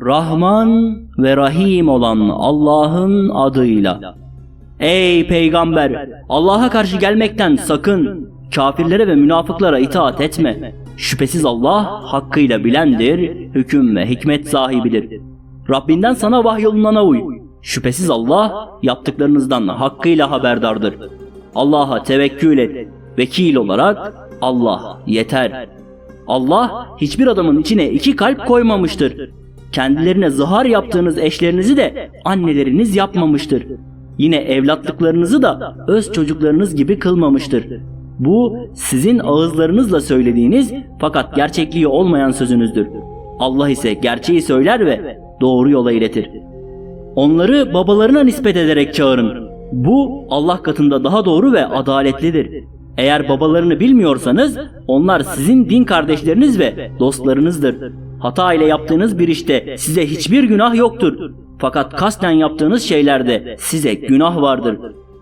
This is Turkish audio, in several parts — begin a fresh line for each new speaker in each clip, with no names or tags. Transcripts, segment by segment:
Rahman ve Rahim olan Allah'ın adıyla. Ey peygamber! Allah'a karşı gelmekten sakın. Kafirlere ve münafıklara itaat etme. Şüphesiz Allah hakkıyla bilendir, hüküm ve hikmet sahibidir. Rabbinden sana vahyolunana uy. Şüphesiz Allah yaptıklarınızdan hakkıyla haberdardır. Allah'a tevekkül et. Vekil olarak Allah yeter. Allah hiçbir adamın içine iki kalp koymamıştır. Kendilerine zihar yaptığınız eşlerinizi de anneleriniz yapmamıştır. Yine evlatlıklarınızı da öz çocuklarınız gibi kılmamıştır. Bu sizin ağızlarınızla söylediğiniz fakat gerçekliği olmayan sözünüzdür. Allah ise gerçeği söyler ve doğru yola iletir. Onları babalarına nispet ederek çağırın. Bu Allah katında daha doğru ve adaletlidir. Eğer babalarını bilmiyorsanız onlar sizin din kardeşleriniz ve dostlarınızdır. Hata ile yaptığınız bir işte size hiçbir günah yoktur. Fakat kasten yaptığınız şeylerde size günah vardır.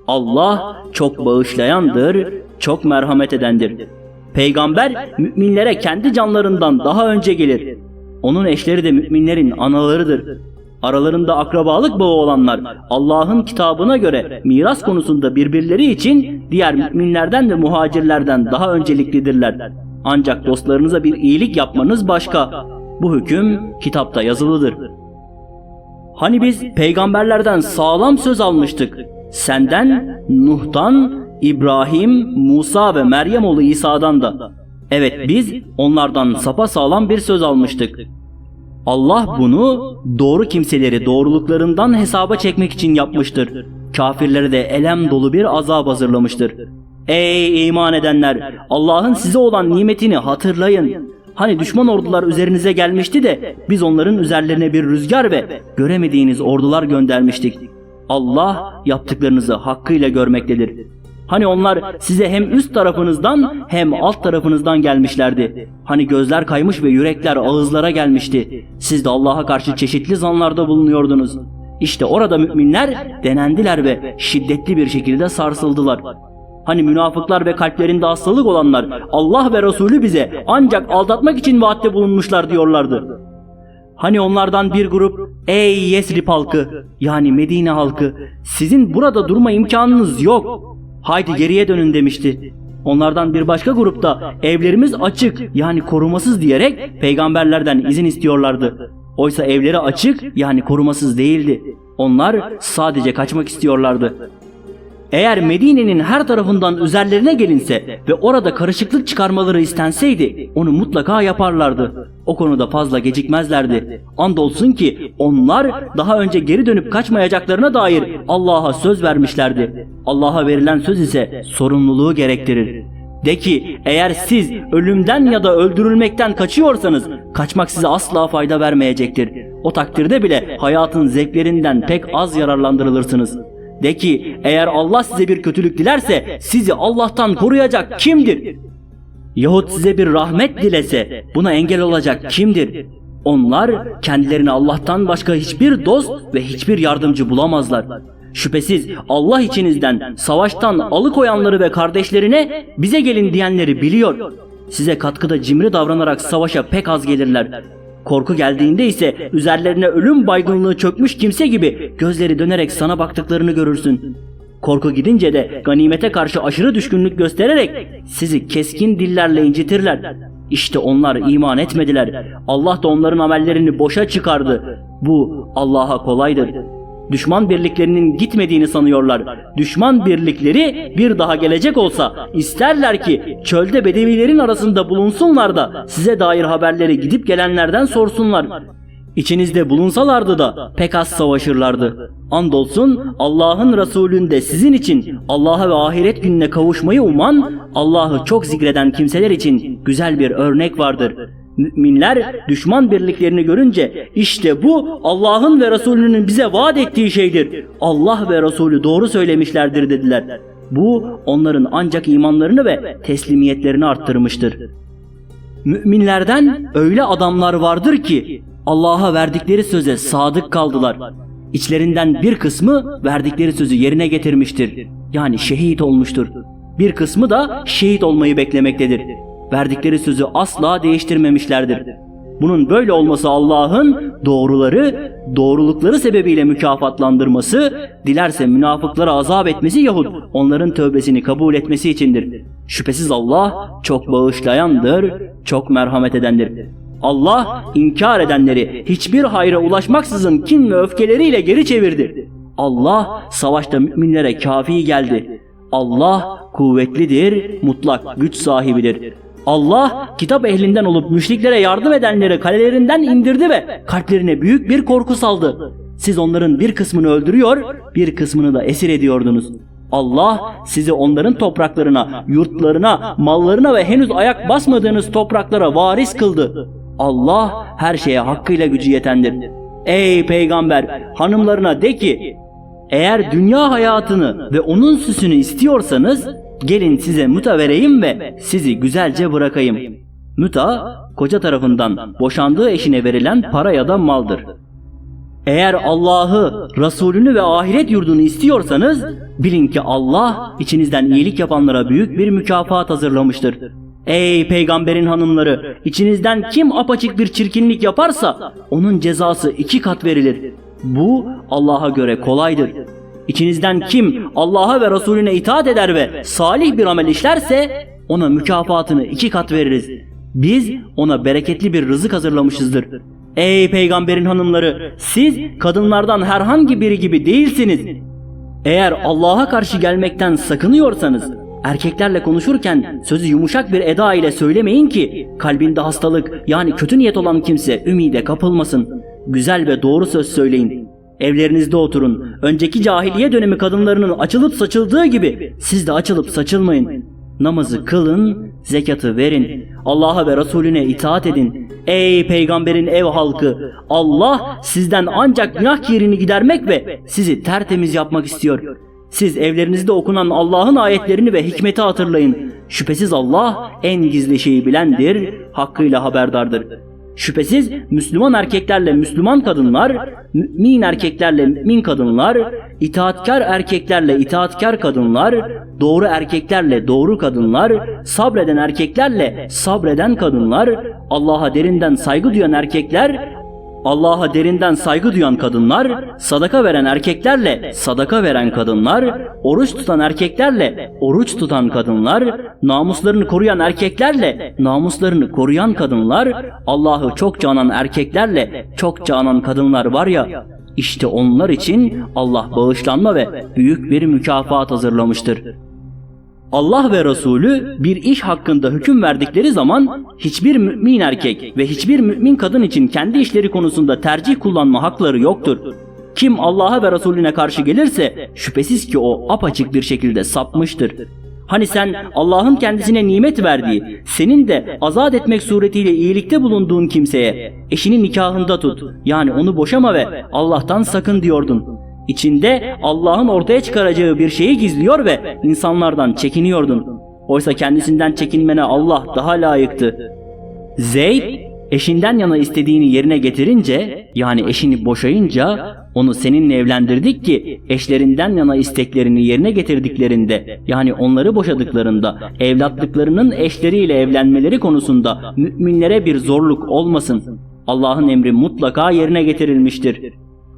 Allah çok bağışlayandır, çok merhamet edendir. Peygamber müminlere kendi canlarından daha önce gelir. Onun eşleri de müminlerin analarıdır. Aralarında akrabalık bağı olanlar Allah'ın kitabına göre miras konusunda birbirleri için diğer müminlerden ve muhacirlerden daha önceliklidirler. Ancak dostlarınıza bir iyilik yapmanız başka. Bu hüküm kitapta yazılıdır. Hani biz peygamberlerden sağlam söz almıştık. Senden, Nuh'tan, İbrahim, Musa ve Meryem oğlu İsa'dan da. Evet biz onlardan sapa sağlam bir söz almıştık. Allah bunu doğru kimseleri doğruluklarından hesaba çekmek için yapmıştır. Kafirlere de elem dolu bir azap hazırlamıştır. Ey iman edenler! Allah'ın size olan nimetini hatırlayın. Hani düşman ordular üzerinize gelmişti de biz onların üzerlerine bir rüzgar ve göremediğiniz ordular göndermiştik. Allah yaptıklarınızı hakkıyla görmektedir. Hani onlar size hem üst tarafınızdan hem alt tarafınızdan gelmişlerdi. Hani gözler kaymış ve yürekler ağızlara gelmişti. Siz de Allah'a karşı çeşitli zanlarda bulunuyordunuz. İşte orada müminler denendiler ve şiddetli bir şekilde sarsıldılar. Hani münafıklar ve kalplerinde hastalık olanlar Allah ve Resulü bize ancak aldatmak için vaatte bulunmuşlar diyorlardı. Hani onlardan bir grup ey Yesrib halkı yani Medine halkı sizin burada durma imkanınız yok. Haydi geriye dönün demişti. Onlardan bir başka grupta evlerimiz açık yani korumasız diyerek peygamberlerden izin istiyorlardı. Oysa evleri açık yani korumasız değildi. Onlar sadece kaçmak istiyorlardı. Eğer Medine'nin her tarafından üzerlerine gelinse ve orada karışıklık çıkarmaları istenseydi onu mutlaka yaparlardı. O konuda fazla gecikmezlerdi. Andolsun ki onlar daha önce geri dönüp kaçmayacaklarına dair Allah'a söz vermişlerdi. Allah'a verilen söz ise sorumluluğu gerektirir. De ki eğer siz ölümden ya da öldürülmekten kaçıyorsanız kaçmak size asla fayda vermeyecektir. O takdirde bile hayatın zevklerinden pek az yararlandırılırsınız. De ki eğer Allah size bir kötülük dilerse sizi Allah'tan koruyacak kimdir? Yahut size bir rahmet dilese buna engel olacak kimdir? Onlar kendilerine Allah'tan başka hiçbir dost ve hiçbir yardımcı bulamazlar. Şüphesiz Allah içinizden savaştan alıkoyanları ve kardeşlerine bize gelin diyenleri biliyor. Size katkıda cimri davranarak savaşa pek az gelirler. Korku geldiğinde ise üzerlerine ölüm baygınlığı çökmüş kimse gibi gözleri dönerek sana baktıklarını görürsün. Korku gidince de ganimete karşı aşırı düşkünlük göstererek sizi keskin dillerle incitirler. İşte onlar iman etmediler. Allah da onların amellerini boşa çıkardı. Bu Allah'a kolaydır. Düşman birliklerinin gitmediğini sanıyorlar. Düşman birlikleri bir daha gelecek olsa isterler ki çölde bedevilerin arasında bulunsunlar da size dair haberleri gidip gelenlerden sorsunlar. İçinizde bulunsalardı da pek az savaşırlardı. Andolsun Allah'ın Resulünde sizin için Allah'a ve ahiret gününe kavuşmayı uman, Allah'ı çok zikreden kimseler için güzel bir örnek vardır. Müminler düşman birliklerini görünce işte bu Allah'ın ve Resulünün bize vaat ettiği şeydir. Allah ve Resulü doğru söylemişlerdir dediler. Bu onların ancak imanlarını ve teslimiyetlerini arttırmıştır. Müminlerden öyle adamlar vardır ki Allah'a verdikleri söze sadık kaldılar. İçlerinden bir kısmı verdikleri sözü yerine getirmiştir. Yani şehit olmuştur. Bir kısmı da şehit olmayı beklemektedir. Verdikleri sözü asla değiştirmemişlerdir. Bunun böyle olması Allah'ın doğruları, doğrulukları sebebiyle mükafatlandırması, dilerse münafıklara azap etmesi yahut onların tövbesini kabul etmesi içindir. Şüphesiz Allah çok bağışlayandır, çok merhamet edendir. Allah inkar edenleri hiçbir hayra ulaşmaksızın kin ve öfkeleriyle geri çevirdi. Allah savaşta müminlere kafi geldi. Allah kuvvetlidir, mutlak güç sahibidir. Allah kitap ehlinden olup müşriklere yardım edenleri kalelerinden indirdi ve kalplerine büyük bir korku saldı. Siz onların bir kısmını öldürüyor, bir kısmını da esir ediyordunuz. Allah sizi onların topraklarına, yurtlarına, mallarına ve henüz ayak basmadığınız topraklara varis kıldı. Allah her şeye hakkıyla gücü yetendir. Ey peygamber hanımlarına de ki eğer dünya hayatını ve onun süsünü istiyorsanız gelin size müta vereyim ve sizi güzelce bırakayım. Müta koca tarafından boşandığı eşine verilen para ya da maldır. Eğer Allah'ı, Resulünü ve ahiret yurdunu istiyorsanız bilin ki Allah içinizden iyilik yapanlara büyük bir mükafat hazırlamıştır. Ey peygamberin hanımları içinizden kim apaçık bir çirkinlik yaparsa onun cezası iki kat verilir. Bu Allah'a göre kolaydır. İçinizden kim Allah'a ve Resulüne itaat eder ve salih bir amel işlerse ona mükafatını iki kat veririz. Biz ona bereketli bir rızık hazırlamışızdır. Ey peygamberin hanımları siz kadınlardan herhangi biri gibi değilsiniz. Eğer Allah'a karşı gelmekten sakınıyorsanız erkeklerle konuşurken sözü yumuşak bir eda ile söylemeyin ki kalbinde hastalık yani kötü niyet olan kimse ümide kapılmasın. Güzel ve doğru söz söyleyin. Evlerinizde oturun. Önceki cahiliye dönemi kadınlarının açılıp saçıldığı gibi siz de açılıp saçılmayın. Namazı kılın, zekatı verin. Allah'a ve Resulüne itaat edin. Ey peygamberin ev halkı! Allah sizden ancak günah yerini gidermek ve sizi tertemiz yapmak istiyor. Siz evlerinizde okunan Allah'ın ayetlerini ve hikmeti hatırlayın. Şüphesiz Allah en gizli şeyi bilendir, hakkıyla haberdardır. Şüphesiz Müslüman erkeklerle Müslüman kadınlar, mümin erkeklerle mümin kadınlar, itaatkar erkeklerle itaatkar kadınlar, doğru erkeklerle doğru kadınlar, sabreden erkeklerle sabreden kadınlar, Allah'a derinden saygı duyan erkekler, Allah'a derinden saygı duyan kadınlar, sadaka veren erkeklerle sadaka veren kadınlar, oruç tutan erkeklerle oruç tutan kadınlar, namuslarını koruyan erkeklerle namuslarını koruyan kadınlar, Allah'ı çok canan erkeklerle çok canan kadınlar var ya, işte onlar için Allah bağışlanma ve büyük bir mükafat hazırlamıştır. Allah ve Resulü bir iş hakkında hüküm verdikleri zaman hiçbir mümin erkek ve hiçbir mümin kadın için kendi işleri konusunda tercih kullanma hakları yoktur. Kim Allah'a ve Resulüne karşı gelirse şüphesiz ki o apaçık bir şekilde sapmıştır. Hani sen Allah'ın kendisine nimet verdiği, senin de azat etmek suretiyle iyilikte bulunduğun kimseye eşini nikahında tut. Yani onu boşama ve Allah'tan sakın diyordun. İçinde Allah'ın ortaya çıkaracağı bir şeyi gizliyor ve insanlardan çekiniyordun. Oysa kendisinden çekinmene Allah daha layıktı. Zeyd eşinden yana istediğini yerine getirince yani eşini boşayınca onu seninle evlendirdik ki eşlerinden yana isteklerini yerine getirdiklerinde yani onları boşadıklarında evlatlıklarının eşleriyle evlenmeleri konusunda müminlere bir zorluk olmasın. Allah'ın emri mutlaka yerine getirilmiştir.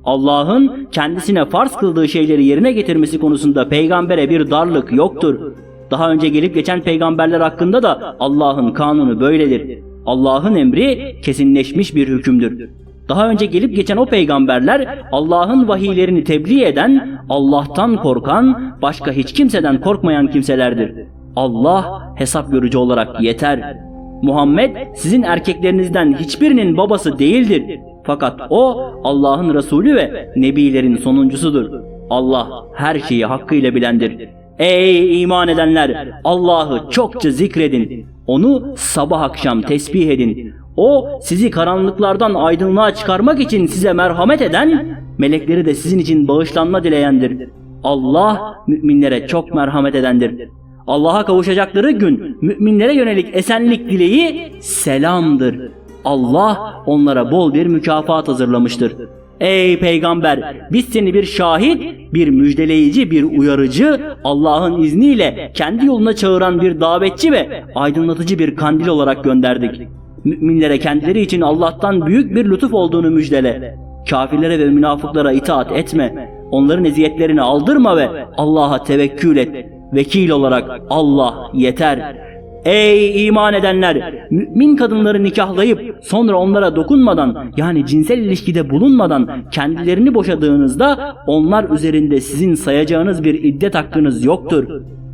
Allah'ın kendisine farz kıldığı şeyleri yerine getirmesi konusunda peygambere bir darlık yoktur. Daha önce gelip geçen peygamberler hakkında da Allah'ın kanunu böyledir. Allah'ın emri kesinleşmiş bir hükümdür. Daha önce gelip geçen o peygamberler Allah'ın vahiylerini tebliğ eden, Allah'tan korkan, başka hiç kimseden korkmayan kimselerdir. Allah hesap görücü olarak yeter. Muhammed sizin erkeklerinizden hiçbirinin babası değildir. Fakat o Allah'ın Resulü ve Nebilerin sonuncusudur. Allah her şeyi hakkıyla bilendir. Ey iman edenler! Allah'ı çokça zikredin. Onu sabah akşam tesbih edin. O sizi karanlıklardan aydınlığa çıkarmak için size merhamet eden, melekleri de sizin için bağışlanma dileyendir. Allah müminlere çok merhamet edendir. Allah'a kavuşacakları gün müminlere yönelik esenlik dileği selamdır. Allah onlara bol bir mükafat hazırlamıştır. Ey peygamber biz seni bir şahit, bir müjdeleyici, bir uyarıcı, Allah'ın izniyle kendi yoluna çağıran bir davetçi ve aydınlatıcı bir kandil olarak gönderdik. Müminlere kendileri için Allah'tan büyük bir lütuf olduğunu müjdele. Kafirlere ve münafıklara itaat etme. Onların eziyetlerini aldırma ve Allah'a tevekkül et. Vekil olarak Allah yeter. Ey iman edenler! Mümin kadınları nikahlayıp sonra onlara dokunmadan yani cinsel ilişkide bulunmadan kendilerini boşadığınızda onlar üzerinde sizin sayacağınız bir iddet hakkınız yoktur.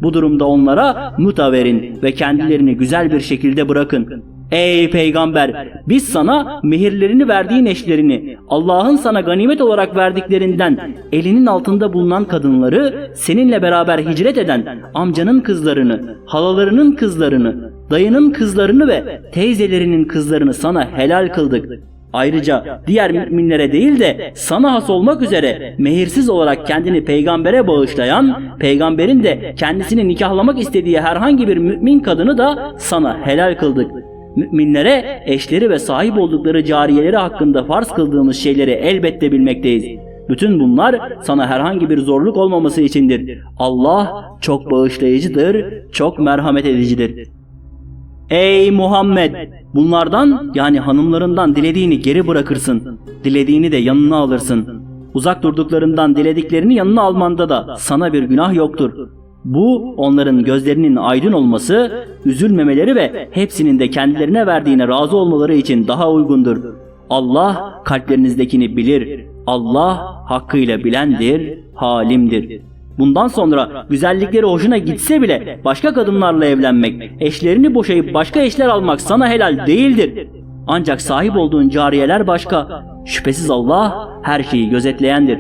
Bu durumda onlara muta verin ve kendilerini güzel bir şekilde bırakın. Ey peygamber biz sana mehirlerini verdiğin eşlerini Allah'ın sana ganimet olarak verdiklerinden elinin altında bulunan kadınları seninle beraber hicret eden amcanın kızlarını, halalarının kızlarını, dayının kızlarını ve teyzelerinin kızlarını sana helal kıldık. Ayrıca diğer müminlere değil de sana has olmak üzere mehirsiz olarak kendini peygambere bağışlayan, peygamberin de kendisini nikahlamak istediği herhangi bir mümin kadını da sana helal kıldık. Müminlere eşleri ve sahip oldukları cariyeleri hakkında farz kıldığımız şeyleri elbette bilmekteyiz. Bütün bunlar sana herhangi bir zorluk olmaması içindir. Allah çok bağışlayıcıdır, çok merhamet edicidir. Ey Muhammed! Bunlardan yani hanımlarından dilediğini geri bırakırsın. Dilediğini de yanına alırsın. Uzak durduklarından dilediklerini yanına almanda da sana bir günah yoktur. Bu onların gözlerinin aydın olması, üzülmemeleri ve hepsinin de kendilerine verdiğine razı olmaları için daha uygundur. Allah kalplerinizdekini bilir. Allah hakkıyla bilendir, halimdir. Bundan sonra güzellikleri hoşuna gitse bile başka kadınlarla evlenmek, eşlerini boşayıp başka eşler almak sana helal değildir. Ancak sahip olduğun cariyeler başka. Şüphesiz Allah her şeyi gözetleyendir.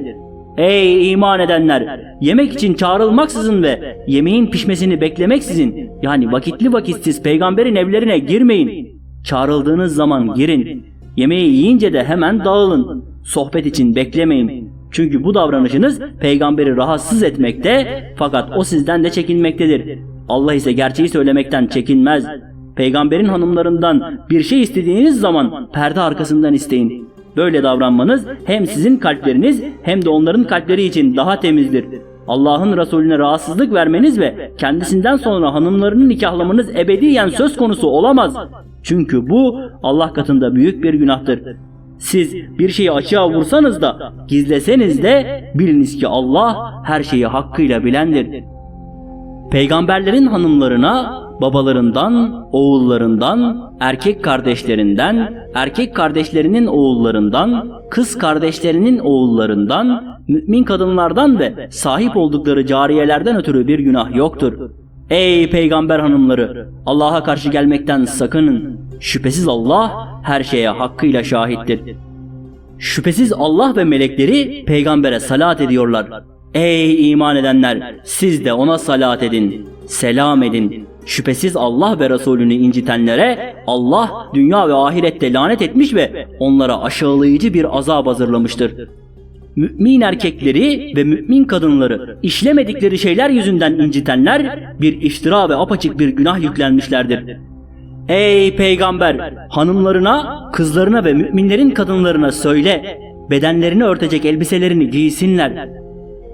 Ey iman edenler! Yemek için çağrılmaksızın ve yemeğin pişmesini beklemeksizin yani vakitli vakitsiz peygamberin evlerine girmeyin. Çağrıldığınız zaman girin. Yemeği yiyince de hemen dağılın. Sohbet için beklemeyin. Çünkü bu davranışınız peygamberi rahatsız etmekte fakat o sizden de çekinmektedir. Allah ise gerçeği söylemekten çekinmez. Peygamberin hanımlarından bir şey istediğiniz zaman perde arkasından isteyin. Böyle davranmanız hem sizin kalpleriniz hem de onların kalpleri için daha temizdir. Allah'ın Resulüne rahatsızlık vermeniz ve kendisinden sonra hanımlarını nikahlamanız ebediyen söz konusu olamaz. Çünkü bu Allah katında büyük bir günahtır. Siz bir şeyi açığa vursanız da gizleseniz de biliniz ki Allah her şeyi hakkıyla bilendir. Peygamberlerin hanımlarına babalarından, oğullarından, erkek kardeşlerinden, erkek kardeşlerinin oğullarından, kız kardeşlerinin oğullarından, mümin kadınlardan ve sahip oldukları cariyelerden ötürü bir günah yoktur. Ey peygamber hanımları! Allah'a karşı gelmekten sakının. Şüphesiz Allah her şeye hakkıyla şahittir. Şüphesiz Allah ve melekleri peygambere salat ediyorlar. Ey iman edenler siz de ona salat edin. Selam edin. Şüphesiz Allah ve Resulünü incitenlere Allah dünya ve ahirette lanet etmiş ve onlara aşağılayıcı bir azap hazırlamıştır. Mümin erkekleri ve mümin kadınları işlemedikleri şeyler yüzünden incitenler bir iftira ve apaçık bir günah yüklenmişlerdir. Ey peygamber hanımlarına, kızlarına ve müminlerin kadınlarına söyle bedenlerini örtecek elbiselerini giysinler.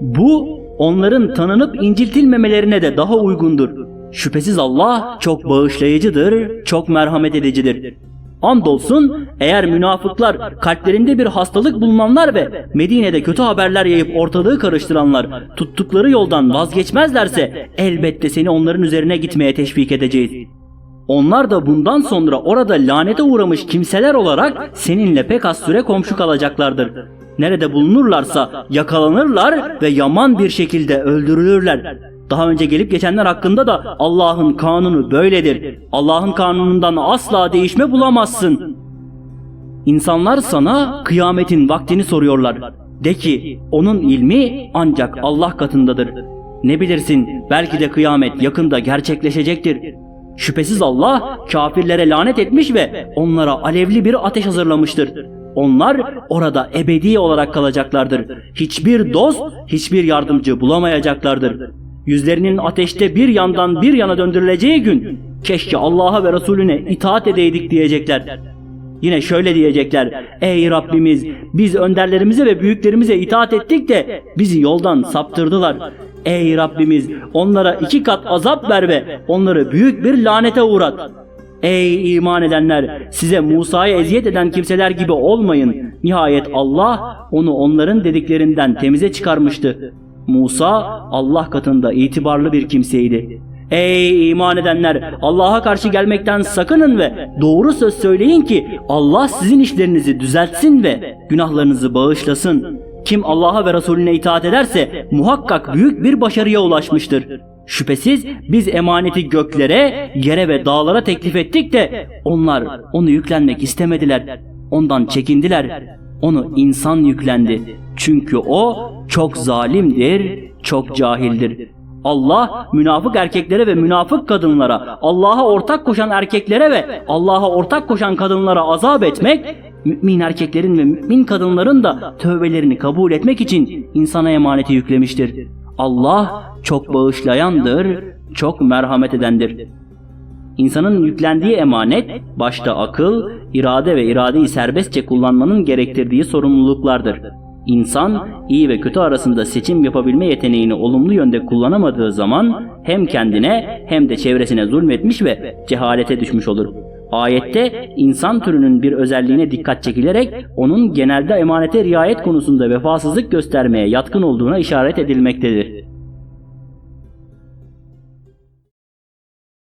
Bu onların tanınıp inciltilmemelerine de daha uygundur. Şüphesiz Allah çok bağışlayıcıdır, çok merhamet edicidir. Andolsun eğer münafıklar kalplerinde bir hastalık bulunanlar ve Medine'de kötü haberler yayıp ortalığı karıştıranlar tuttukları yoldan vazgeçmezlerse elbette seni onların üzerine gitmeye teşvik edeceğiz. Onlar da bundan sonra orada lanete uğramış kimseler olarak seninle pek az süre komşu kalacaklardır. Nerede bulunurlarsa yakalanırlar ve yaman bir şekilde öldürülürler. Daha önce gelip geçenler hakkında da Allah'ın kanunu böyledir. Allah'ın kanunundan asla değişme bulamazsın. İnsanlar sana kıyametin vaktini soruyorlar. De ki onun ilmi ancak Allah katındadır. Ne bilirsin belki de kıyamet yakında gerçekleşecektir. Şüphesiz Allah kafirlere lanet etmiş ve onlara alevli bir ateş hazırlamıştır. Onlar orada ebedi olarak kalacaklardır. Hiçbir dost, hiçbir yardımcı bulamayacaklardır. Yüzlerinin ateşte bir yandan bir yana döndürüleceği gün keşke Allah'a ve Resulüne itaat edeydik diyecekler. Yine şöyle diyecekler. Ey Rabbimiz biz önderlerimize ve büyüklerimize itaat ettik de bizi yoldan saptırdılar. Ey Rabbimiz onlara iki kat azap ver ve onları büyük bir lanete uğrat. Ey iman edenler size Musa'ya eziyet eden kimseler gibi olmayın. Nihayet Allah onu onların dediklerinden temize çıkarmıştı. Musa Allah katında itibarlı bir kimseydi. Ey iman edenler Allah'a karşı gelmekten sakının ve doğru söz söyleyin ki Allah sizin işlerinizi düzeltsin ve günahlarınızı bağışlasın. Kim Allah'a ve Resulüne itaat ederse muhakkak büyük bir başarıya ulaşmıştır. Şüphesiz biz emaneti göklere, yere ve dağlara teklif ettik de onlar onu yüklenmek istemediler. Ondan çekindiler. Onu insan yüklendi. Çünkü o çok zalimdir, çok cahildir. Allah münafık erkeklere ve münafık kadınlara, Allah'a ortak koşan erkeklere ve Allah'a ortak koşan kadınlara azap etmek, mümin erkeklerin ve mümin kadınların da tövbelerini kabul etmek için insana emaneti yüklemiştir. Allah çok bağışlayandır, çok merhamet edendir. İnsanın yüklendiği emanet başta akıl, irade ve iradeyi serbestçe kullanmanın gerektirdiği sorumluluklardır. İnsan iyi ve kötü arasında seçim yapabilme yeteneğini olumlu yönde kullanamadığı zaman hem kendine hem de çevresine zulmetmiş ve cehalete düşmüş olur. Ayette insan türünün bir özelliğine dikkat çekilerek onun genelde emanete riayet konusunda vefasızlık göstermeye yatkın olduğuna işaret edilmektedir.